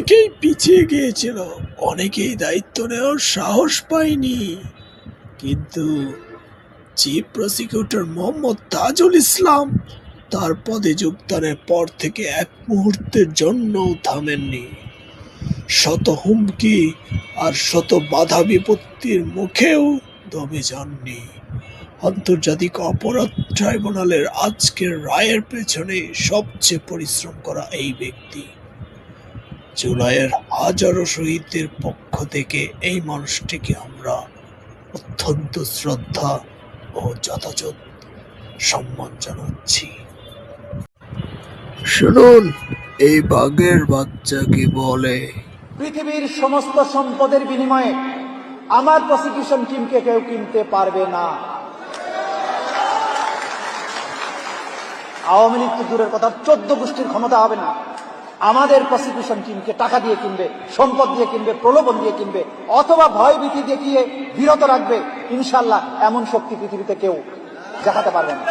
অনেকেই পিছিয়ে গিয়েছিল, অনেকেই দায়িত্ব নেওয়ার সাহস পায়নি। কিন্তু চিফ প্রসিকিউটর মোহাম্মদ তাজুল ইসলাম তার পদে যোগদানের পর থেকে এক মুহূর্তের জন্যও থামেননি। শত হুমকি আর শত বাধা বিপত্তির মুখেও দমে যাননি। আন্তর্জাতিক অপরাধ ট্রাইব্যুনালের আজকের রায়ের পেছনে সবচেয়ে পরিশ্রম করা এই ব্যক্তি। জুলাইয়ের হাজারো শহীদদের পক্ষ থেকে এই মানুষটিকে আমরা অত্যন্ত শ্রদ্ধা ও যথাযথ সম্মান জানাচ্ছি। শুনুন এই বাঘের বাচ্চা কি বলে? পৃথিবীর সমস্ত সম্পদের বিনিময়ে আমার প্রসিকিউশন টিমকে কেউ কিনতে পারবে না। আওয়ামী লীগ তো দূরের কথা চোদ্দ গোষ্ঠীর ক্ষমতা হবে না। আমাদের প্রসিকিউশন টিমকে টাকা দিয়ে কিনবে, সম্পদ দিয়ে কিনবে, প্রলোভন দিয়ে কিনবে, অথবা ভয় ভীতি দেখিয়ে বিরত রাখবে ইনশাল্লাহ এমন শক্তি পৃথিবীতে কেউ দেখাতে পারবে না।